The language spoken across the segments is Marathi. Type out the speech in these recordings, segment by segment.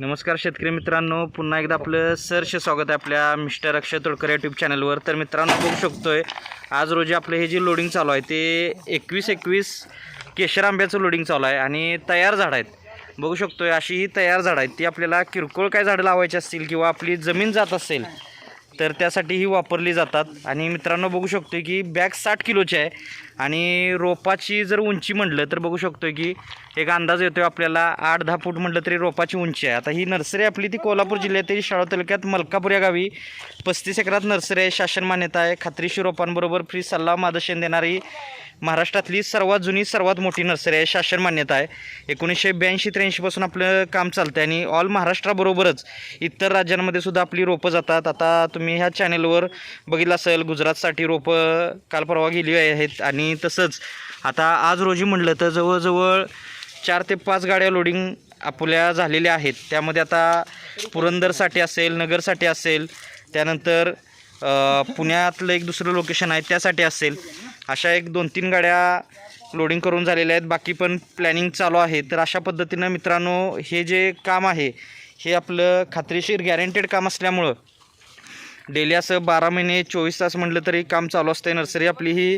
नमस्कार शेतकरी मित्रांनो पुन्हा एकदा आपलं सरश स्वागत आहे आपल्या मिस्टर अक्षय तोडकर यूट्यूब चॅनलवर तर मित्रांनो बघू शकतो आहे आज रोजी आपलं हे जे लोडिंग चालू आहे ते एकवीस एकवीस केशर आंब्याचं लोडिंग चालू आहे आणि तयार झाडं आहेत. बघू शकतो आहे अशी ही तयार झाडं आहेत ती आपल्याला किरकोळ काय झाडं लावायची असतील किंवा आपली जमीन जात असेल तर त्यासाठी ही वापरली जातात. आणि मित्रांनो बघू शकतो की बॅग साठ किलोची आहे. आणि रोपाची जर उंची म्हटलं तर बघू शकतो की एक अंदाज येतो आपल्याला आठ दहा फूट म्हटलं तरी रोपाची उंची आहे. आता ही नर्सरी आपली ती कोल्हापूर जिल्ह्यातील शाळा तालुक्यात मलकापूर या गावी. पस्तीस एकरात नर्सरी आहे शासन मान्यता आहे. खात्रीशी रोपांबरोबर फ्री सल्ला मार्गदर्शन देणारी महाराष्ट्रातली सर्वात जुनी सर्वात मोठी नर्सरी आहे शासन मान्यता आहे. एकोणीसशे ब्याऐंशी त्र्याऐंशीपासून आपलं काम चालतं आहे आणि ऑल महाराष्ट्राबरोबरच इतर राज्यांमध्ये सुद्धा आपली रोपं जातात. आता तुम्ही ह्या चॅनेलवर बघितलं असेल गुजरातसाठी रोपं काल परवा गेली आहेत आणि तसंच आता आज रोजी म्हटलं तर जवळजवळ चार ते पाच गाड्या लोडिंग आपल्या झालेल्या आहेत. त्यामध्ये आता पुरंदरसाठी असेल नगरसाठी असेल त्यानंतर पुण्यातलं एक दुसरं लोकेशन आहे त्यासाठी असेल. अशा एक दोन तीन गाड्या लोडिंग करून झालेल्या आहेत. बाकी पण प्लॅनिंग चालू आहे. तर अशा पद्धतीनं मित्रांनो हे जे काम आहे हे आपलं खात्रीशीर गॅरंटेड काम असल्यामुळं डेली असं बारा महिने चोवीस तास म्हटलं तरी काम चालू असतं नर्सरी आपली ही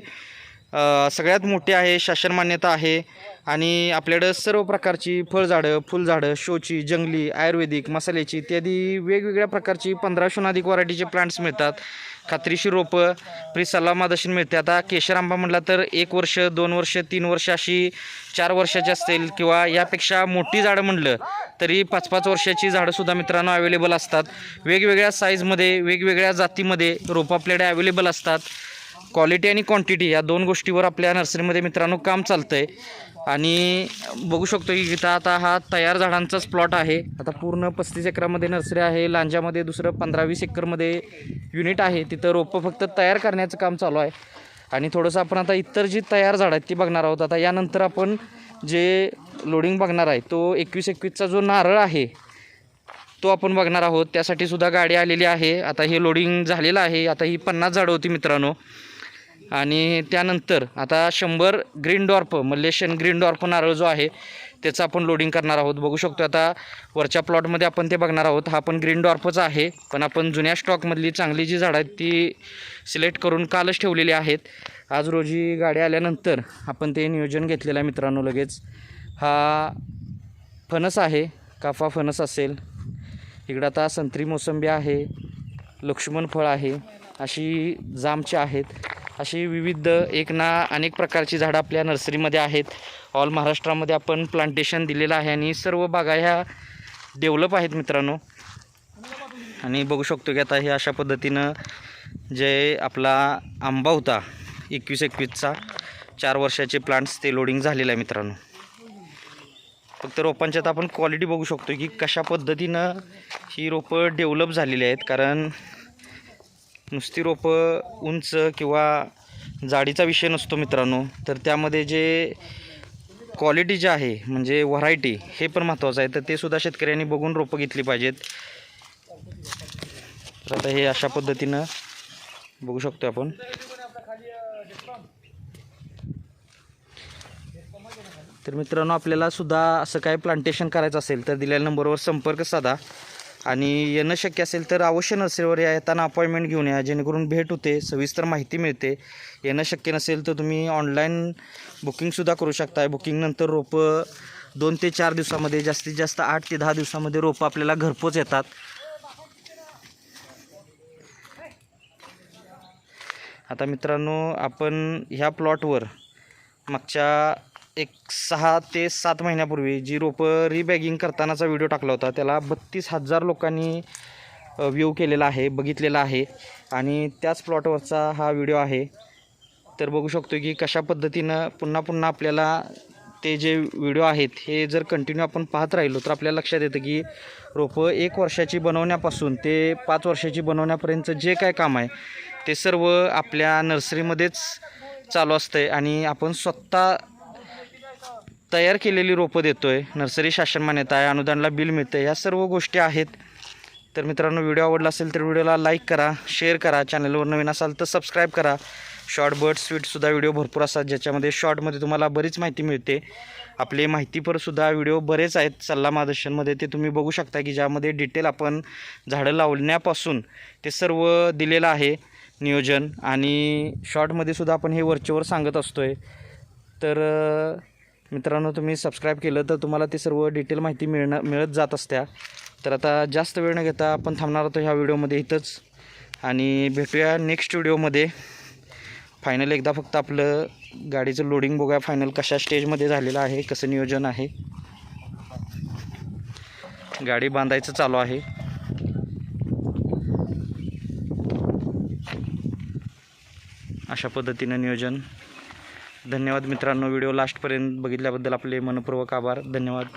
सगळ्यात मोठी आहे शासन मान्यता आहे. आणि आपल्याकडं सर्व प्रकारची फळझाडं फुलझाडं शोची जंगली आयुर्वेदिक मसाल्याची इत्यादी वेगवेगळ्या प्रकारची पंधराशून अधिक व्हरायटीचे प्लांट्स मिळतात. खात्रीशी रोपं फ्री मादशीन मिळते. आता केशर आंबा म्हटला तर एक वर्ष दोन वर्ष तीन वर्ष अशी चार वर्षाची असतील किंवा यापेक्षा मोठी झाडं म्हटलं तरी पाच पाच वर्षाची झाडंसुद्धा मित्रांनो अवेलेबल असतात. वेगवेगळ्या साईजमध्ये वेगवेगळ्या जातीमध्ये रोपं आपल्याकडे अवेलेबल असतात. क्वालिटी आणि क्वांटिटी या दोन गोष्टीवर आपल्या नर्सरीमध्ये मित्रांनो काम चालतं आहे आणि बघू शकतो की इथं आता हा तयार झाडांचाच प्लॉट आहे. आता पूर्ण पस्तीस एकरामध्ये नर्सरी आहे लांजामध्ये दुसरं पंधरा वीस एकरमध्ये युनिट आहे. तिथं रोपं फक्त तयार करण्याचं काम चालू आहे. आणि थोडंसं आपण आता इतर जी तयार झाडं आहेत ती बघणार आहोत. आता यानंतर आपण जे लोडिंग बघणार आहे तो एकवीस एकवीसचा जो नारळ आहे तो आपण बघणार आहोत. त्यासाठी सुद्धा गाडी आलेली आहे. आता हे लोडिंग झालेलं आहे. आता ही पन्नास झाडं होती मित्रांनो. आणि त्यानंतर आता शंभर green dwarf Malaysian green dwarf नारळ जो आहे त्याचं आपण लोडिंग करणार आहोत. बघू शकतो आता वरच्या प्लॉटमध्ये आपण ते बघणार आहोत. हा पण ग्रीन डॉर्पच आहे पण आपण जुन्या स्टॉकमधली चांगली जी झाडं आहेत ती सिलेक्ट करून कालच ठेवलेली आहेत. आज रोजी गाडी आल्यानंतर आपण ते नियोजन घेतलेलं आहे मित्रांनो लगेच. हा फणस आहे काफा फणस असेल. इकडं आता संत्री मोसंबी आहे लक्ष्मण फळ आहे अशी जामची आहेत. अशी विविध एक ना अनेक प्रकारची झाडं आपल्या नर्सरीमध्ये आहेत. ऑल महाराष्ट्रामध्ये आपण प्लांटेशन दिलेलं आहे आणि सर्व बागा ह्या डेव्हलप आहेत मित्रांनो. आणि बघू शकतो की आता हे अशा पद्धतीनं जे आपला आंबा होता एकवीस एकवीसचा चार वर्षाचे प्लांट्स ते लोडिंग झालेलं आहे मित्रांनो. फक्त रोपांच्यात आपण क्वालिटी बघू शकतो की कशा पद्धतीनं ही रोपं डेव्हलप झालेली आहेत. कारण नुसती रोपं उंच किंवा जाडीचा विषय नसतो मित्रांनो. तर त्यामध्ये जे क्वालिटी जे आहे म्हणजे व्हरायटी हे पण महत्त्वाचं आहे. तर ते सुद्धा शेतकऱ्यांनी बघून रोपं घेतली पाहिजेत. तर आता हे अशा पद्धतीनं बघू शकतो आपण. तर मित्रांनो आपल्याला सुद्धा असं काय प्लांटेशन करायचं असेल तर दिलेल्या नंबरवर संपर्क साधा. आणि येणं शक्य असेल तर अवश्य नर्सरीवर या येताना अपॉइंटमेंट घेऊन या. जेणेकरून भेट होते सविस्तर माहिती मिळते. येणं शक्य नसेल तर तुम्ही ऑनलाईन बुकिंगसुद्धा करू शकताय. बुकिंगनंतर रोपं दोन ते चार दिवसामध्ये जास्तीत जास्त आठ ते दहा दिवसामध्ये रोपं आपल्याला घरपोच येतात. आता मित्रांनो आपण ह्या प्लॉटवर मागच्या एक सहा ते सात महिन्यापूर्वी जी रोपं रिबॅगिंग करतानाचा व्हिडिओ टाकला होता त्याला बत्तीस हजार लोकांनी व्ह्यू केलेला आहे बघितलेला आहे. आणि त्याच प्लॉटवरचा हा व्हिडिओ आहे. तर बघू शकतो की कशा पद्धतीनं पुन्हा पुन्हा आपल्याला ते जे व्हिडिओ आहेत हे जर कंटिन्यू आपण पाहत राहिलो तर आपल्याला लक्षात येतं की रोपं एक वर्षाची बनवण्यापासून ते पाच वर्षाची बनवण्यापर्यंतचं जे काय काम आहे ते सर्व आपल्या नर्सरीमध्येच चालू असतं आहे आणि आपण स्वतः तयार केलेली रोपं देतो आहे नर्सरी शासन मान्यता आहे अनुदानला बिल मिळतं ह्या सर्व गोष्टी आहेत. तर मित्रांनो व्हिडिओ आवडला असेल तर व्हिडिओला लाईक करा शेअर करा. चॅनलवर नवीन असाल तर सबस्क्राईब करा. शॉर्ट बर्ड स्वीटसुद्धा व्हिडिओ भरपूर असतात ज्याच्यामध्ये शॉर्टमध्ये तुम्हाला बरीच माहिती मिळते. आपले माहितीपरसुद्धा व्हिडिओ बरेच आहेत. सल्ला मार्गदर्शनमध्ये ते तुम्ही बघू शकता की ज्यामध्ये डिटेल आपण झाडं लावण्यापासून ते सर्व दिलेलं आहे नियोजन. आणि शॉर्टमध्ये सुद्धा आपण हे वरचेवर सांगत असतो आहे तर मित्रांनो तुम्ही सबस्क्राईब केलं तर तुम्हाला ते सर्व डिटेल माहिती मिळणं मिळत जात असत्या. तर आता जास्त वेळ न घेता आपण थांबणार होतो ह्या व्हिडिओमध्ये इथंच. आणि भेटूया नेक्स्ट व्हिडिओमध्ये फायनल एकदा फक्त आपलं गाडीचं लोडिंग बघूया. फायनल कशा स्टेजमध्ये झालेलं आहे कसं नियोजन आहे. गाडी बांधायचं चालू आहे. अशा पद्धतीनं नियोजन. धन्यवाद मित्रांनो. व्हिडिओ लास्टपर्यंत बघितल्याबद्दल आपले मनपूर्वक आभार. धन्यवाद.